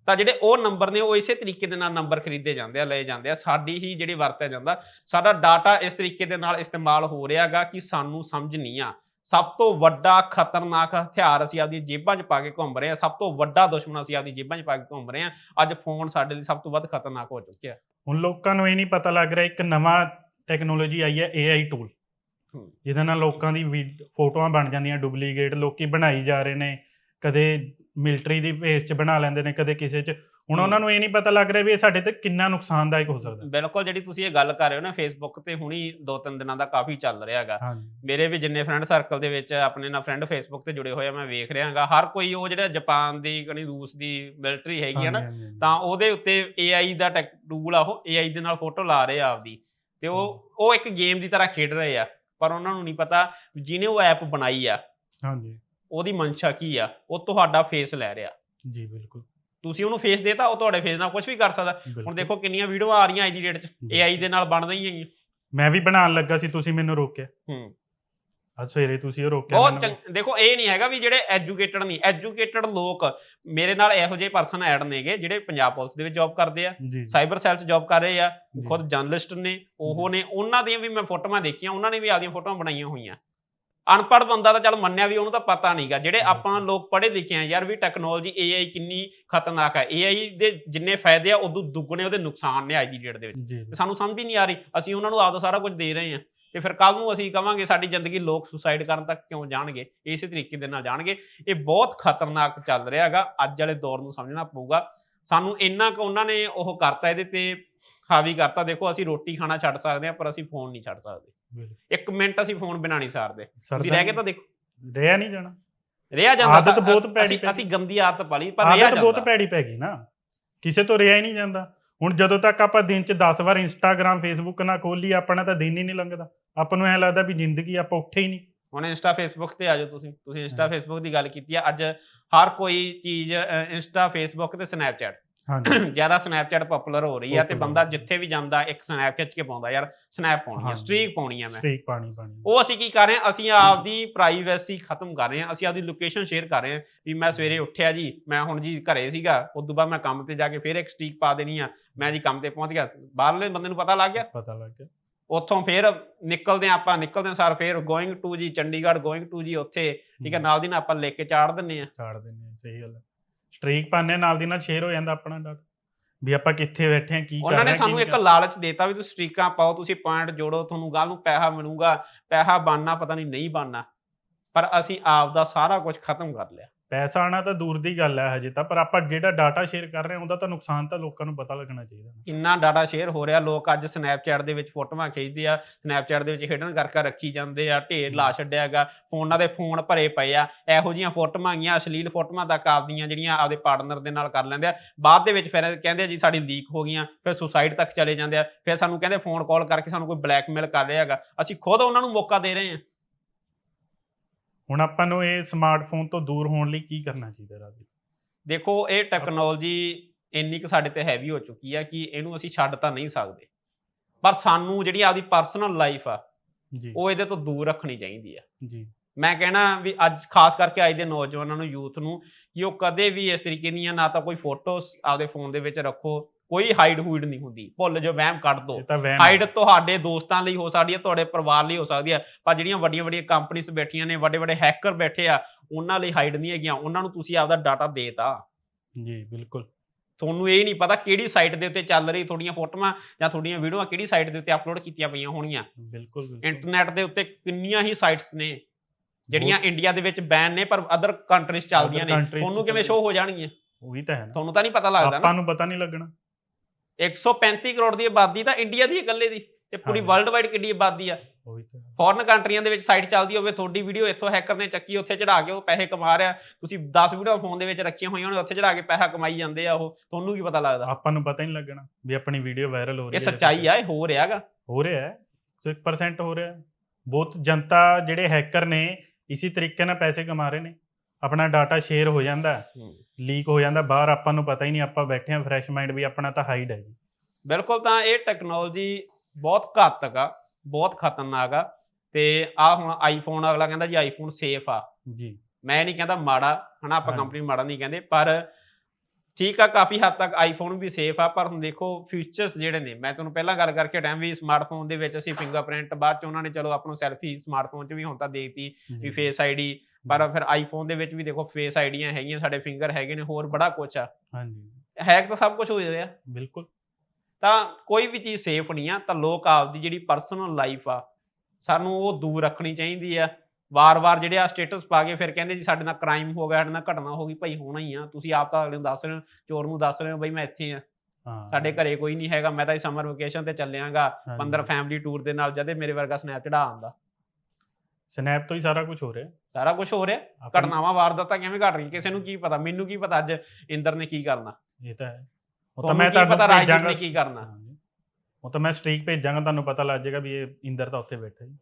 ਤਾਂ ਜਿਹੜੇ ਉਹ ਨੰਬਰ ਨੇ ਉਹ ਇਸੇ ਤਰੀਕੇ ਦੇ ਨਾਲ ਨੰਬਰ ਖਰੀਦੇ ਜਾਂਦੇ ਆ ਲਏ ਜਾਂਦੇ ਆ। ਸਾਡੀ ਹੀ ਜਿਹੜੀ ਵਰਤਿਆ ਜਾਂਦਾ ਸਾਡਾ ਡਾਟਾ ਇਸ ਤਰੀਕੇ ਦੇ ਨਾਲ ਇਸਤੇਮਾਲ ਹੋ ਰਿਹਾਗਾ ਕਿ ਸਾਨੂੰ ਸਮਝ ਨਹੀਂ ਆ। ਸਭ ਤੋਂ ਵੱਡਾ ਖਤਰਨਾਕ ਹਥਿਆਰ ਅਸੀਂ ਆਪਦੀ ਜੇਬਾਂ 'ਚ ਪਾ ਕੇ ਘੁੰਮ ਰਹੇ ਆ। ਸਭ ਤੋਂ ਵੱਡਾ ਦੁਸ਼ਮਣ ਅਸੀਂ ਆਪਦੀ ਜੇਬਾਂ 'ਚ ਪਾ ਕੇ ਘੁੰਮ ਰਹੇ ਆ। ਅੱਜ ਫੋਨ ਸਾਡੇ ਲਈ ਸਭ ਤੋਂ ਵੱਧ ਖਤਰਨਾਕ ਹੋ ਚੁੱਕਿਆ। ਹੁਣ ਲੋਕਾਂ ਨੂੰ ਇਹ ਨਹੀਂ ਪਤਾ ਲੱਗ ਰਿਹਾ ਇੱਕ ਨਵਾਂ ਟੈਕਨੋਲੋਜੀ ਆਈ ਹੈ AI ਟੂਲ। ਜਿਹਦੇ ਨਾਲ ਲੋਕਾਂ ਦੀ ਫੋਟੋਆਂ ਬਣ ਜਾਂਦੀਆਂ ਡੁਪਲੀਕੇਟ ਲੋਕੀ ਬਣਾਈ ਜਾ ਰਹੇ ਨੇ। ਕਦੇ ਮਿਲਟਰੀ ਦੀ ਭੇਸ ਚ ਬਣਾ ਲੈਂਦੇ ਨੇ ਕਦੇ ਕਿਸੇ ਚ। ਹੁਣ ਹੂੰ। ਉਹਨਾਂ ਨੂੰ ਇਹ ਨਹੀਂ ਪਤਾ ਲੱਗ ਰਿਹਾ ਵੀ ਇਹ ਸਾਡੇ ਤੇ ਕਿੰਨਾ ਨੁਕਸਾਨਦਾਇਕ ਹੋ ਸਕਦਾ। ਬਿਲਕੁਲ ਜਿਹੜੀ ਤੁਸੀਂ ਇਹ ਗੱਲ ਕਰ ਰਹੇ ਹੋ ਨਾ ਫੇਸਬੁੱਕ ਤੇ ਹੁਣੀ ਦੋ ਤਿੰਨ ਦਿਨਾਂ ਦਾ ਕਾਫੀ ਚੱਲ ਰਿਹਾ ਹੈਗਾ। ਮੇਰੇ ਵੀ ਜਿੰਨੇ ਫਰੈਂਡ ਸਰਕਲ ਦੇ ਵਿੱਚ ਆਪਣੇ ਨਾਲ ਫਰੈਂਡ ਫੇਸਬੁੱਕ ਤੇ ਜੁੜੇ ਹੋਏ ਆ ਮੈਂ ਵੇਖ ਰਿਹਾ ਹਾਂਗਾ। ਹਰ ਕੋਈ ਉਹ ਜਿਹੜਾ ਜਾਪਾਨ ਦੀ ਕਣੀ ਰੂਸ ਦੀ ਮਿਲਟਰੀ ਹੈਗੀ ਆ ਨਾ ਤਾਂ ਉਹਦੇ ਉੱਤੇ AI ਦਾ ਟੈਕ ਟੂਲ ਆ ਉਹ AI ਦੇ ਨਾਲ ਫੋਟੋ ਲਾ ਰਹੇ ਆ ਆਪਦੀ। ਤੇ ਉਹ ਉਹ ਇੱਕ ਗੇਮ ਦੀ ਤਰ੍ਹਾਂ ਖੇਡ ਰਹੇ ਆ ਪਰ ਉਹਨਾਂ ਨੂੰ ਨਹੀਂ ਪਤਾ ਜਿਹਨੇ ਉਹ ਐਪ ਬਣਾਈ ਆ। ਹਾਂਜੀ। ਉਹਦੀ ਮਨਸ਼ਾ ਕੀ ਆ? ਉਹ ਤੁਹਾਡਾ ਫੇਸ ਲੈ ਰਿਹਾ। ਜੀ ਬਿਲਕੁਲ। ਤੁਸੀਂ ਉਹਨੂੰ ਫੇਸ ਦੇਤਾ ਉਹ ਤੁਹਾਡੇ ਫੇਸ ਨਾਲ ਕੁਝ ਵੀ ਕਰ ਸਕਦਾ। ਹੁਣ। ਦੇਖੋ ਕਿੰਨੀਆਂ ਵੀਡੀਓ ਆ ਰਹੀਆਂ ਅੱਜ ਦੀ ਡੇਟ 'ਚ। AI ਦੇ ਨਾਲ ਬਣ ਰਹੀਆਂ ਹੈਗੀਆਂ ਮੈਂ ਵੀ ਬਣਾਉਣ ਲੱਗਾ ਸੀ ਤੁਸੀਂ ਮੈਨੂੰ ਰੋਕਿਆ। ਹੂੰ। ਅੱਜ ਸਵੇਰੇ ਤੁਸੀਂ ਉਹ ਰੋਕਿਆ। ਚੰਗ- ਦੇਖੋ ਇਹ ਨਹੀਂ ਹੈਗਾ ਵੀ ਜਿਹੜੇ ਐਜੂਕੇਟਡ ਨਹੀਂ ਐਜੂਕੇਟਡ ਲੋਕ ਮੇਰੇ ਨਾਲ ਇਹੋ ਜਿਹੇ ਪਰਸਨ ਐਡ ਨੇਗੇ ਜਿਹੜੇ ਪੰਜਾਬ ਪੁਲਿਸ ਦੇ ਵਿੱਚ ਜੌਬ ਕਰਦੇ ਆ ਸਾਈਬਰ ਸੈੱਲ 'ਚ ਜੌਬ ਕਰ ਰਹੇ ਆ। ਖੁਦ ਜਰਨਲਿਸਟ ਨੇ ਉਹ ਨੇ ਉਹਨਾਂ ਦੀਆਂ ਵੀ ਮੈਂ ਫੋਟੋਆਂ ਦੇਖੀਆਂ ਉਹਨਾਂ ਨੇ ਵੀ ਆਪਦੀਆਂ ਫੋਟੋਆਂ ਬਣਾਈਆਂ ਹੋਈਆਂ। ਅਨਪੜ੍ਹ ਬੰਦਾ ਤਾਂ ਚੱਲ ਮੰਨਿਆ ਵੀ ਉਹਨੂੰ ਤਾਂ ਪਤਾ ਨਹੀਂਗਾ। ਜਿਹੜੇ ਆਪਾਂ ਲੋਕ ਪੜ੍ਹੇ ਲਿਖੇ ਆ ਯਾਰ ਵੀ ਟੈਕਨੋਲੋਜੀ AI ਕਿੰਨੀ ਖਤਰਨਾਕ ਹੈ AI ਦੇ ਜਿੰਨੇ ਫਾਇਦੇ ਆ ਉਦੋਂ ਦੁੱਗਣੇ ਉਹਦੇ ਨੁਕਸਾਨ ਨੇ ਅੱਜ ਦੀ ਡੇਟ ਦੇ ਵਿੱਚ। ਤੇ ਸਾਨੂੰ ਸਮਝ ਹੀ ਨਹੀਂ ਆ ਰਹੀ। ਅਸੀਂ ਉਹਨਾਂ ਨੂੰ ਆਪਦਾ ਸਾਰਾ ਕੁਝ ਦੇ ਰਹੇ ਹਾਂ ਤੇ ਫਿਰ ਕੱਲ ਨੂੰ ਅਸੀਂ ਕਵਾਂਗੇ ਸਾਡੀ ਜ਼ਿੰਦਗੀ ਲੋਕ ਸੁਸਾਈਡ ਕਰਨ ਤੱਕ ਕਿਉਂ ਜਾਣਗੇ? ਇਸੇ ਤਰੀਕੇ ਦੇ ਨਾਲ ਜਾਣਗੇ। ਇਹ ਬਹੁਤ ਖਤਰਨਾਕ ਚੱਲ ਰਿਹਾ ਹੈਗਾ। ਅੱਜ ਵਾਲੇ ਦੌਰ ਨੂੰ ਸਮਝਣਾ ਪਊਗਾ। ਸਾਨੂੰ ਇੰਨਾ ਕੁ ਉਹਨਾਂ ਨੇ ਉਹ ਕਰਤਾ ਇਹਦੇ ਤੇ ਹਾਵੀ ਕਰਤਾ। ਦੇਖੋ ਅਸੀਂ ਰੋਟੀ ਖਾਣਾ ਛੱਡ ਸਕਦੇ ਹਾਂ ਪਰ ਅਸੀਂ ਫੋਨ ਨਹੀਂ ਛੱਡ ਸਕਦੇ। ਇੱਕ ਮਿੰਟ ਅਸੀਂ ਫੋਨ ਬਿਨਾ ਨਹੀਂ ਸਾਰਦੇ। ਤੁਸੀਂ ਰਹਿ ਕੇ ਤਾਂ ਦੇਖੋ। ਰਿਹਾ ਨਹੀਂ ਜਾਣਾ। ਰਿਹਾ ਜਾਂਦਾ ਆਦਤ ਬਹੁਤ ਭੈੜੀ ਅਸੀਂ ਪੈ ਗੰਦੀ ਆਦਤ ਪਾਲੀ ਪਰ ਰਿਹਾ ਆਦਤ ਬਹੁਤ ਜਾਂਦਾ ਭੈੜੀ ਪੈ ਗਈ ਨਾ। ਕਿਸੇ ਤੋਂ ਰਿਹਾ ਹੀ ਨਹੀਂ ਜਾਂਦਾ। ਹੁਣ ਜਦੋਂ ਤੱਕ ਆਪਾਂ ਦਿਨ ਚ 10 ਵਾਰ ਇੰਸਟਾਗ੍ਰam ਫੇਸਬੁੱਕ ਨਾ ਖੋਲੀ ਆਪਣਾ ਤਾਂ ਦਿਨ ਹੀ ਨਹੀਂ ਲੰਘਦਾ। ਆਪਾਂ ਨੂੰ ਐ ਲੱਗਦਾ ਵੀ ਜ਼ਿੰਦਗੀ ਆਪਾਂ ਉੱਠੇ ਹੀ ਨਹੀਂ। ਹੁਣ ਇੰਸਟਾ ਫੇਸਬੁੱਕ ਤੇ ਆ ਜਾਓ ਤੁਸੀਂ। ਤੁਸੀਂ ਇੰਸਟਾ। ਫੇਸਬੁੱਕ ਦੀ ਗੱਲ ਕੀਤੀ ਆ। ਅੱਜ ਹਰ ਕੋਈ ਚੀਜ਼ ਇੰਸਟਾ ਫੇਸਬੁੱਕ ਤੇ ਸਨੈਪਚੈਟ ਹਾਂਜੀ। ਜ਼ਿਆਦਾ ਸਨੈਪਚੈਟ ਪਪੂਲਰ ਹੋ ਰਹੀ ਆ ਤੇ ਬੰਦਾ ਹੋ ਆ। ਜਿੱਥੇ ਵੀ ਜਾਂਦਾ ਇੱਕ ਸਨੈਪ ਖਿੱਚ ਕੇ ਪਾਉਂਦਾ ਯਾਰ ਸਨੈਪ ਪਾਉਣੀ ਆ। ਸਟ੍ਰੀਕ ਪਾਉਣੀ ਆ ਮੈਂ। ਸਟੇਕ ਪਾਣੀ ਪਾਣੀ ਉਹ ਅਸੀਂ ਕੀ ਕਰ ਰਹੇ ਹਾਂ ਅਸੀਂ ਆਪਦੀ ਪ੍ਰਾਈਵੇਸੀ ਖਤਮ ਕਰ ਰਹੇ ਹਾਂ ਅਸੀਂ ਆਪਦੀ ਲੋਕੇਸ਼ਨ ਸ਼ੇਅਰ ਕਰ ਰਹੇ ਹਾਂ ਵੀ ਮੈਂ ਸਵੇਰੇ ਉੱਠਿਆ ਜੀ ਮੈਂ ਹੁਣ ਜੀ ਘਰੇ ਸੀਗਾ ਉਸ ਤੋਂ ਬਾਅਦ ਮੈਂ ਕੰਮ ਤੇ ਜਾ ਕੇ ਫਿਰ ਇੱਕ ਸਟ੍ਰੀਕ ਪਾ ਦੇਣੀ ਆ ਮੈਂ ਜੀ ਕੰਮ ਤੇ ਪਹੁੰਚ ਗਿਆ ਬਾਹਰਲੇ ਬੰਦੇ ਨੂੰ ਪਤਾ ਲੱਗ ਗਿਆ? ਪਤਾ ਲੱਗ ਗਿਆ। ਉੱਥੋਂ ਫਿਰ ਨਿਕਲਦੇ ਹਾਂ ਆਪਾਂ ਨਿਕਲਦੇ ਹਾਂ ਸਾਰ ਫਿਰ ਗੋਇੰਗ ਟੂ ਜੀ ਚੰਡੀਗੜ੍ਹ ਗੋਇੰਗ ਟੂ ਜੀ ਉੱਥੇ ਠੀਕ ਹੈ ਨਾਲ ਦੀ ਨਾਲ ਆਪਾਂ ਲੈ ਕੇ ਚਾੜ ਦਿੰਨੇ ਆ ਦਿੰਦੇ ਆ ਸਹੀ ਗੱਲ ਸਟ੍ਰੀਕ ਪਾਣੇ ਨਾਲ ਦੀ ਨਾਲ ਸ਼ੇਅਰ ਹੋ ਜਾਂਦਾ ਆਪਣਾ ਡਾਟਾ ਵੀ ਆਪਾਂ ਕਿੱਥੇ ਬੈਠੇ ਆ ਕੀ ਕਰ ਰਹੇ ਉਹਨਾਂ ਨੇ ਸਾਨੂੰ ਇੱਕ ਲਾਲਚ ਦੇਤਾ ਵੀ ਤੁਸੀਂ ਸਟ੍ਰੀਕਾਂ ਪਾਓ ਤੁਸੀਂ ਪੁਆਇੰਟ ਜੋੜੋ ਤੁਹਾਨੂੰ ਕੱਲ ਨੂੰ ਪੈਸਾ ਮਿਲੂਗਾ ਪੈਸਾ ਬਣਨਾ ਪਤਾ ਨਹੀਂ ਨਹੀਂ ਬਣਨਾ। ਪਰ ਅਸੀਂ ਆਪ ਦਾ ਸਾਰਾ ਕੁਝ ਖਤਮ ਕਰ ਲਿਆ। ਪੈਸਾ ਆਣਾ ਤਾਂ ਦੂਰ ਦੀ ਗੱਲ ਹੈ ਹਜੇ ਤਾਂ ਪਰ ਆਪਾਂ ਜਿਹੜਾ ਡਾਟਾ ਸ਼ੇਅਰ ਕਰ ਰਹੇ ਹਾਂ ਉਹਦਾ ਤਾਂ ਨੁਕਸਾਨ ਤਾਂ ਲੋਕਾਂ ਨੂੰ ਪਤਾ ਲੱਗਣਾ ਚਾਹੀਦਾ। ਕਿੰਨਾ ਡਾਟਾ ਸ਼ੇਅਰ ਹੋ ਰਿਹਾ ਲੋਕ ਅੱਜ ਸਨੈਪਚੈਟ ਦੇ ਵਿੱਚ ਫੋਟੋਆਂ ਖਿੱਚਦੇ ਆ ਸਨੈਪਚੈਟ ਦੇ ਵਿੱਚ ਹਿਡਨ ਕਰਕੇ ਰੱਖੀ ਜਾਂਦੇ ਆ ਢੇਰ ਲਾ ਛੱਡਿਆ ਹੈਗਾ ਫੋਨਾਂ ਦੇ ਫੋਨ ਭਰੇ ਪਏ ਆ ਇਹੋ ਜੀਆਂ ਫੋਟੋਆਂ ਹੈਗੀਆਂ ਅਸ਼ਲੀਲ ਫੋਟੋਆਂ ਤੱਕ ਆਪਦੀਆਂ ਜਿਹੜੀਆਂ ਆਪਦੇ ਪਾਰਟਨਰ ਦੇ ਨਾਲ ਕਰ ਲੈਂਦੇ ਆ। ਬਾਅਦ ਦੇ ਵਿੱਚ ਫਿਰ ਕਹਿੰਦੇ ਆ ਜੀ ਸਾਡੀ ਲੀਕ ਹੋ ਗਈਆਂ ਫਿਰ ਸੁਸਾਈਡ ਤੱਕ ਚਲੇ ਜਾਂਦੇ ਆ ਫਿਰ ਸਾਨੂੰ ਕਹਿੰਦੇ ਫੋਨ ਕਾਲ ਕਰਕੇ ਸਾਨੂੰ ਕੋਈ ਬਲੈਕਮੇਲ ਕਰ ਰਿਹਾ ਹੈਗਾ। ਅਸੀਂ ਖੁਦ ਉਹਨਾਂ ਨੂੰ ਮੌਕਾ ਦੇ ਰਹੇ ਹਾਂ। ਹੁਣ ਆਪਾਂ ਨੂੰ ਇਹ ਸਮਾਰਟਫੋਨ ਤੋਂ ਦੂਰ ਹੋਣ ਲਈ ਕੀ ਕਰਨਾ ਚਾਹੀਦਾ ਰਾਜੀ? ਦੇਖੋ ਇਹ ਟੈਕਨੋਲੋਜੀ ਇੰਨੀ ਕੁ ਸਾਡੇ ਤੇ ਹੈਵੀ ਹੋ ਚੁੱਕੀ ਆ ਕਿ ਇਹਨੂੰ ਅਸੀਂ ਛੱਡ ਤਾਂ ਨਹੀਂ ਸਕਦੇ। ਪਰ ਸਾਨੂੰ ਜਿਹੜੀ ਆਪਦੀ ਪਰਸਨਲ ਲਾਈਫ ਆ ਜੀ। ਉਹ ਇਹਦੇ ਤੋਂ ਦੂਰ ਰੱਖਣੀ ਚਾਹੀਦੀ ਆ। ਜੀ। ਮੈਂ ਕਹਿਣਾ ਵੀ ਅੱਜ ਖਾਸ ਕਰਕੇ ਅੱਜ ਦੇ ਨੌਜਵਾਨਾਂ ਨੂੰ ਯੂਥ ਨੂੰ ਕਿ ਉਹ ਕਦੇ ਵੀ ਇਸ ਤਰੀਕੇ ਦੀਆਂ ਨਾ ਤਾਂ ਕੋਈ ਫੋਟੋਸ ਆਪਦੇ ਫੋਨ ਦੇ ਵਿੱਚ ਰੱਖੋ ਕੋਈ ਹਾਈਡ ਹੂਡ ਨਹੀਂ ਹੁੰਦੀ। ਭੁੱਲ ਜੋ ਵਹਿਮ ਕੱਢ ਦੋ। ਹਾਈਡ ਤੁਹਾਡੇ ਦੋਸਤਾਂ ਲਈ ਹੋ ਸਕਦੀ ਹੈ ਤੁਹਾਡੇ ਪਰਿਵਾਰ ਲਈ ਹੋ ਸਕਦੀ ਹੈ ਪਰ ਜਿਹੜੀਆਂ ਵੱਡੀਆਂ ਵੱਡੀਆਂ ਕੰਪਨੀਆਂ ਬੈਠੀਆਂ ਨੇ ਵੱਡੇ ਵੱਡੇ ਹੈਕਰ ਬੈਠੇ ਆ ਉਹਨਾਂ ਲਈ ਹਾਈਡ ਨਹੀਂ ਹੈਗੀਆਂ। ਉਹਨਾਂ ਨੂੰ ਤੁਸੀਂ ਆਪਦਾ ਡਾਟਾ ਦੇਤਾ। ਜੀ ਬਿਲਕੁਲ। ਤੁਹਾਨੂੰ ਇਹ ਨਹੀਂ ਪਤਾ ਕਿਹੜੀ ਸਾਈਟ ਦੇ ਉੱਤੇ ਚੱਲ ਰਹੀ ਤੁਹਾਡੀਆਂ ਫੋਟੋਆਂ ਜਾਂ ਤੁਹਾਡੀਆਂ ਵੀਡੀਓਆਂ ਕਿਹੜੀ ਸਾਈਟ ਦੇ ਉੱਤੇ ਅਪਲੋਡ ਕੀਤੀਆਂ ਪਈਆਂ ਹੋਣਗੀਆਂ। ਬਿਲਕੁਲ ਇੰਟਰਨੈਟ ਦੇ ਉੱਤੇ ਕਿੰਨੀਆਂ ਹੀ ਸਾਈਟਸ ਨੇ ਜਿਹੜੀਆਂ ਇੰਡੀਆ ਦੇ ਵਿੱਚ ਬੈਨ ਨੇ ਪਰ ਅਦਰ ਕੰਟਰੀਜ਼ ਚੱਲਦੀਆਂ ਨੇ। ਤੁਹਾਨੂੰ ਕਿਵੇਂ। ਸ਼ੋਅ ਹੋ ਜਾਣਗੀਆਂ? ਉਹੀ ਤਾਂ ਹੈ ਨਾ। ਤੁਹਾਨੂੰ ਤਾਂ ਨਹੀਂ ਪਤਾ ਲੱਗਦਾ ਨਾ। ਆਪਾਂ ਨੂੰ ਪਤਾ ਨਹੀਂ ਲੱਗਣਾ। 135 ਕਰੋੜ ਦੀ ਆਬਾਦੀ ਤਾਂ ਇੰਡੀਆ ਦੀ ਇਕੱਲੇ ਦੀ ਤੇ ਪੂਰੀ। ਵਰਲਡ ਵਾਈਡ ਕਿੰਨੀ ਆਬਾਦੀ ਆ। ਫੋਰਨ ਕੰਟਰੀਆਂ ਦੇ ਵਿੱਚ ਸਾਈਟ ਚੱਲਦੀ ਹੋਵੇ ਤੁਹਾਡੀ ਵੀਡੀਓ ਇੱਥੋਂ ਹੈਕਰ ਨੇ ਚੱਕੀ ਉੱਥੇ ਚੜਾ ਕੇ ਉਹ ਪੈਸੇ ਕਮਾ ਰਿਹਾ। ਤੁਸੀਂ 10 ਵੀਡੀਓ ਫੋਨ ਦੇ ਵਿੱਚ ਰੱਖੀਆਂ ਹੋਈਆਂ ਨੇ ਉੱਥੇ ਚੜਾ ਕੇ ਪੈਸਾ ਕਮਾਈ ਜਾਂਦੇ ਆ ਉਹ। ਤੁਹਾਨੂੰ ਕੀ ਪਤਾ ਲੱਗਦਾ? ਆਪਾਂ ਨੂੰ ਪਤਾ ਹੀ ਨਹੀਂ ਲੱਗਣਾ ਵੀ ਆਪਣੀ ਵੀਡੀਓ ਵਾਇਰਲ ਹੋ ਰਹੀ ਇਹ ਹੈ ਸੱਚਾਈ ਆ ਇਹ ਹੋ ਰਿਹਾਗਾ ਹੋ ਰਿਹਾ ਹੈ 100% ਹੋ ਰਿਹਾ ਬਹੁਤ ਜਨਤਾ ਜਿਹੜੇ ਹੈਕਰ ਨੇ ਇਸੇ ਤਰੀਕੇ ਨਾਲ ਪੈਸੇ ਕਮਾ ਰਹੇ ਨੇ। ਆਪਣਾ ਡਾਟਾ ਸ਼ੇਅਰ ਹੋ ਜਾਂਦਾ ਲੀਕ ਹੋ ਜਾਂਦਾ ਬਾਹਰ ਆਪਾਂ ਨੂੰ ਪਤਾ ਹੀ ਨਹੀਂ ਆਪਾਂ ਬੈਠੇ ਆ ਫਰੈਸ਼ ਮਾਈਂਡ ਵੀ ਆਪਣਾ ਤਾਂ ਹਾਈਡ ਹੈ ਜੀ। ਬਿਲਕੁਲ ਤਾਂ ਇਹ ਟੈਕਨੋਲੋਜੀ ਬਹੁਤ ਘਾਤਕ ਆ ਬਹੁਤ ਖਤਰਨਾਕ ਆ ਤੇ ਆ ਹੁਣ ਆਈਫੋਨ ਅਗਲਾ ਕਹਿੰਦਾ ਜੀ ਆਈਫੋਨ ਸੇਫ ਆ। ਜੀ। ਮੈਂ ਨਹੀਂ ਕਹਿੰਦਾ ਮਾੜਾ ਹਨਾ ਆਪਾਂ। ਕੰਪਨੀ ਮਾੜਾ ਨਹੀਂ ਕਹਿੰਦੇ ਪਰ ਠੀਕ ਆ ਕਾਫੀ ਹੱਦ ਤੱਕ ਆਈਫੋਨ ਵੀ ਸੇਫ ਆ ਪਰ ਹੁਣ ਦੇਖੋ ਫੀਚਰਸ ਜਿਹੜੇ ਨੇ ਮੈਂ ਤੁਹਾਨੂੰ ਪਹਿਲਾਂ ਗੱਲ ਕਰਕੇ ਟਾਈਮ ਵੀ ਸਮਾਰਟਫੋਨ ਦੇ ਵਿੱਚ ਅਸੀਂ ਫਿੰਗਰਪ੍ਰਿੰਟ ਬਾਅਦ ਚ ਉਹਨਾਂ ਨੇ ਚਲੋ ਆਪਾਂ ਨੂੰ ਸੈਲਫੀ ਸਮਾਰਟਫੋਨ 'ਚ ਵੀ ਹੁਣ ਤਾਂ ਦੇਤੀ ਵੀ ਫੇਸ ਆਈਡੀ ਪਰ ਫਿਰ ਆਈਫੋਨ ਦੇ ਵਿੱਚ ਵੀ ਦੇਖੋ ਫੇਸ ਆਈਡੀਆਂ ਹੈਗੀਆਂ ਸਾਡੇ ਫਿੰਗਰ ਹੈਗੇ ਨੇ ਹੋਰ ਬੜਾ ਕੁਝ ਆ। ਹਾਂਜੀ। ਹੈਕ ਤਾਂ ਸਭ ਕੁਝ ਹੋ ਰਿਹਾ। ਬਿਲਕੁਲ। ਤਾਂ ਕੋਈ ਵੀ ਚੀਜ਼ ਸੇਫ ਨਹੀਂ ਆ ਤਾਂ ਲੋਕ ਆਪਦੀ ਜਿਹੜੀ ਪਰਸਨਲ ਲਾਈਫ ਆ ਸਾਨੂੰ ਉਹ ਦੂਰ ਰੱਖਣੀ ਚਾਹੀਦੀ ਆ। ਵਾਰ-ਵਾਰ ਜਿਹੜੇ ਆ ਸਟੇਟਸ ਪਾ ਕੇ ਫਿਰ ਕਹਿੰਦੇ ਜੀ ਸਾਡੇ ਨਾਲ ਕ੍ਰਾਈਮ ਹੋ ਗਿਆ ਸਾਡੇ ਨਾਲ ਘਟਨਾ ਹੋ ਗਈ ਭਾਈ ਹੋਣਾ ਹੀ ਆ। ਤੁਸੀਂ ਆਪ ਤਾਂ ਅਗਲੇ ਨੂੰ ਦੱਸ ਰਹੇ ਹੋ ਚੋਰ ਨੂੰ ਦੱਸ ਰਹੇ ਹੋ ਬਈ ਮੈਂ ਇੱਥੇ ਆ। ਸਾਡੇ ਘਰੇ ਕੋਈ ਨਹੀਂ ਹੈਗਾ ਮੈਂ ਤਾਂ ਸਮਰ ਵਕੇਸ਼ਨ ਤੇ ਚੱਲਿਆਗਾ। ਹਾਂਜੀ। 15 ਫੈਮਿਲੀ ਟੂਰ ਦੇ ਨਾਲ ਜਦੇ ਮੇਰੇ ਵਰਗਾ ਸਨੈਪ ਚੜਾ ਆਂਦਾ ਸਨੈਪ ਤੋਂ ਹੀ ਸਾਰਾ ਕੁਝ ਹੋ ਰਿਹਾ। ਸਾਰਾ ਕੁਝ ਹੋ ਰਿਹਾ। ਘਟਨਾਵਾਂ ਵਾਰਦਾਤਾਂ ਕਿਵੇਂ ਘਟ ਰਹੀਆਂ? ਕਿਸੇ ਨੂੰ ਕੀ ਪਤਾ? ਮੈਨੂੰ ਕੀ ਪਤਾ ਅੱਜ ਇੰਦਰ ਨੇ ਕੀ ਕਰਨਾ? ਇਹ ਤਾਂ ਹੈ। ਉਹ ਤਾਂ ਮੈਂ ਪਤਾ ਤੁਹਾਨੂੰ ਰਾਜਦੀਪ ਭੇਜਾਂਗਾ ਨੇ ਕੀ ਕਰਨਾ। ਉਹ ਤਾਂ ਮੈਂ ਸਟ੍ਰੀਕ ਭੇਜਾਂਗਾ ਤੁਹਾਨੂੰ ਪਤਾ ਲੱਗ ਜਾਏਗਾ ਵੀ ਇਹ ਇੰਦਰ ਤਾਂ ਉੱਥੇ ਬੈਠਾ ਜੀ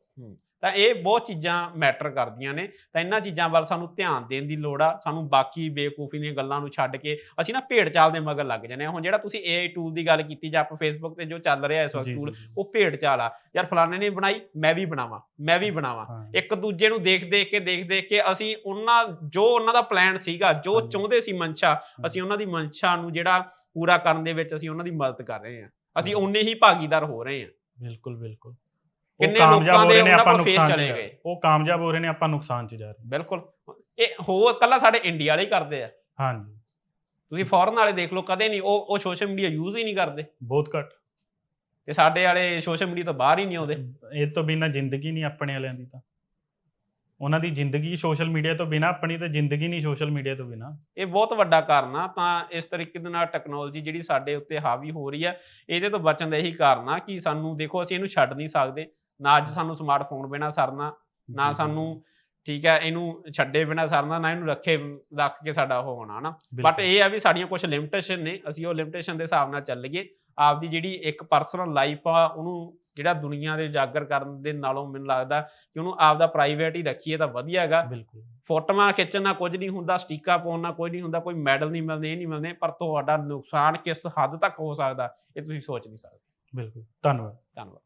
ਤਾਂ ਇਹ ਬਹੁਤ ਚੀਜ਼ਾਂ ਮੈਟਰ ਕਰਦੀਆਂ ਨੇ। ਤਾਂ ਇਹਨਾਂ ਚੀਜ਼ਾਂ ਵੱਲ ਸਾਨੂੰ ਧਿਆਨ ਦੇਣ ਦੀ ਲੋੜ ਆ। ਸਾਨੂੰ ਬਾਕੀ ਬੇਵਕੂਫੀ ਦੀਆਂ ਗੱਲਾਂ ਨੂੰ ਛੱਡ ਕੇ ਅਸੀਂ ਨਾ ਭੇਡ ਚਾਲ ਦੇ ਮਗਰ ਲੱਗ ਜਾਂਦੇ ਹਾਂ। ਹੁਣ ਜਿਹੜਾ ਤੁਸੀਂ AI ਟੂਲ ਦੀ ਗੱਲ ਕੀਤੀ ਜਾਂ ਆਪਾਂ ਫੇਸਬੁੱਕ ਤੇ ਜੋ ਚੱਲ ਰਿਹਾ ਇਸ ਵਕਤ ਟੂਲ। ਉਹ ਭੇਡ ਚਾਲ ਆ। ਯਾਰ ਫਲਾਣੇ ਨੇ ਬਣਾਈ ਮੈਂ ਵੀ ਬਣਾਵਾਂ ਮੈਂ ਵੀ ਬਣਾਵਾਂ। ਇੱਕ ਦੂਜੇ ਨੂੰ ਦੇਖ ਦੇਖ ਕੇ ਦੇਖ ਦੇਖ ਕੇ ਅਸੀਂ ਉਹਨਾਂ ਜੋ ਉਹਨਾਂ ਦਾ ਪਲਾਨ ਸੀਗਾ ਜੋ। ਚਾਹੁੰਦੇ ਸੀ ਮਨਸ਼ਾ ਅਸੀਂ ਉਹਨਾਂ ਦੀ ਮਨਸ਼ਾ ਨੂੰ ਜਿਹੜਾ ਪੂਰਾ ਕਰਨ ਦੇ ਵਿੱਚ ਅਸੀਂ ਉਹਨਾਂ ਦੀ ਮਦਦ ਕਰ ਰਹੇ ਹਾਂ। ਅਸੀਂ। ਉਨੇ ਹੀ ਭਾਗੀਦਾਰ ਹੋ ਰਹੇ ਹਾਂ। ਬਿਲਕੁਲ ਬਿਲਕੁਲ। ਕਿੰਨੇ ਲੋਕਾਂ ਹੋ ਦੇ ਉਹਨਾਂ ਆਪਾਂ ਕੋਲ ਫੇਸ ਚਲੇ ਗਏ। ਉਹ ਕਾਮਯਾਬ ਹੋ ਰਹੇ ਨੇ ਆਪਾਂ ਨੁਕਸਾਨ ਚ ਜਾ ਰਹੇ। ਬਿਲਕੁਲ। ਇਹ ਹੋਰ ਕੱਲਾ ਸਾਡੇ ਇੰਡੀਆ ਵਾਲੇ ਹੀ ਕਰਦੇ ਆ। ਹਾਂਜੀ। ਤੁਸੀਂ ਫੋਰਨ ਵਾਲੇ ਦੇਖ ਲਓ ਕਦੇ ਨਹੀਂ ਉਹ ਉਹ ਸੋਸ਼ਲ ਮੀਡੀਆ ਯੂਜ਼ ਹੀ ਨਹੀਂ ਕਰਦੇ। ਬਹੁਤ ਘੱਟ। ਤੇ ਸਾਡੇ ਵਾਲੇ ਸੋਸ਼ਲ ਮੀਡੀਆ ਤੋਂ ਬਾਹਰ ਹੀ ਨਹੀਂ ਆਉਂਦੇ। ਇਹ ਤੋਂ ਬਿਨਾ ਜ਼ਿੰਦਗੀ ਨਹੀਂ ਆਪਣੇ ਵਾਲਿਆਂ ਦੀ ਤਾਂ। ਉਹਨਾਂ ਦੀ ਜ਼ਿੰਦਗੀ ਸੋਸ਼ਲ ਮੀਡੀਆ ਤੋਂ ਬਿਨਾ ਆਪਣੀ ਤਾਂ ਜ਼ਿੰਦਗੀ ਨਹੀਂ ਸੋਸ਼ਲ ਮੀਡੀਆ ਤੋਂ ਬਿਨਾ। ਇਹ ਬਹੁਤ ਵੱਡਾ ਕਾਰਨ ਆ ਤਾਂ ਇਸ ਤਰੀਕੇ ਦੇ ਨਾਲ ਟੈਕਨੋਲੋਜੀ ਜਿਹੜੀ ਸਾਡੇ ਉੱਤੇ ਹਾਵੀ ਹੋ ਰਹੀ ਆ ਇਹਦੇ ਤੋਂ ਬਚਣ ਦਾ ਇਹੀ ਕਾਰਨ ਆ ਕਿ ਸਾਨੂੰ ਦੇਖੋ ਅਸੀਂ ਇਹਨੂੰ ਛੱਡ ਨਹੀਂ ਸਕਦੇ। ਨਾ ਅੱਜ ਸਾਨੂੰ ਸਮਾਰਟਫੋਨ ਬਿਨਾ ਸਰਨਾ ਨਾ ਸਾਨੂੰ ਠੀਕ ਹੈ ਇਹਨੂੰ ਛੱਡੇ ਬਿਨਾ ਸਰਨਾ ਨਾ ਇਹਨੂੰ ਰੱਖੇ ਰੱਖ ਕੇ ਸਾਡਾ ਉਹ ਹੋਣਾ ਨਾ ਬਟ ਇਹ ਆ ਵੀ ਸਾਡੀਆਂ ਕੁਝ ਲਿਮਿਟੇਸ਼ਨ ਨੇ ਅਸੀਂ ਉਹ ਲਿਮਿਟੇਸ਼ਨ ਦੇ ਹਿਸਾਬ ਨਾਲ ਚੱਲੀਏ। ਆਪਦੀ ਜਿਹੜੀ ਇੱਕ ਪਰਸਨਲ ਲਾਈਫ ਆ ਉਹਨੂੰ ਜਿਹੜਾ ਦੁਨੀਆ ਦੇ ਉਜਾਗਰ ਕਰਨ ਦੇ ਨਾਲੋਂ ਮੈਨੂੰ ਲੱਗਦਾ ਕਿ ਉਹਨੂੰ ਆਪਦਾ ਪ੍ਰਾਈਵੇਟ ਹੀ ਰੱਖੀਏ ਤਾਂ ਵਧੀਆ ਹੈਗਾ। ਬਿਲਕੁਲ। ਫੋਟੋਆਂ ਖਿੱਚਣ ਨਾਲ ਕੁਝ ਨਹੀਂ ਹੁੰਦਾ ਸਟੀਕਾ ਪਾਉਣ ਨਾਲ ਕੋਈ ਨਹੀਂ ਹੁੰਦਾ ਕੋਈ ਮੈਡਲ ਨਹੀਂ ਮਿਲਦੇ ਇਹ ਨਹੀਂ ਮਿਲਦੇ ਪਰ ਤੁਹਾਡਾ ਨੁਕਸਾਨ ਕਿਸ ਹੱਦ ਤੱਕ ਹੋ ਸਕਦਾ ਇਹ ਤੁਸੀਂ ਸੋਚ ਨਹੀਂ ਸਕਦੇ। ਬਿਲਕੁਲ। ਧੰਨਵਾਦ। ਧੰਨਵਾਦ।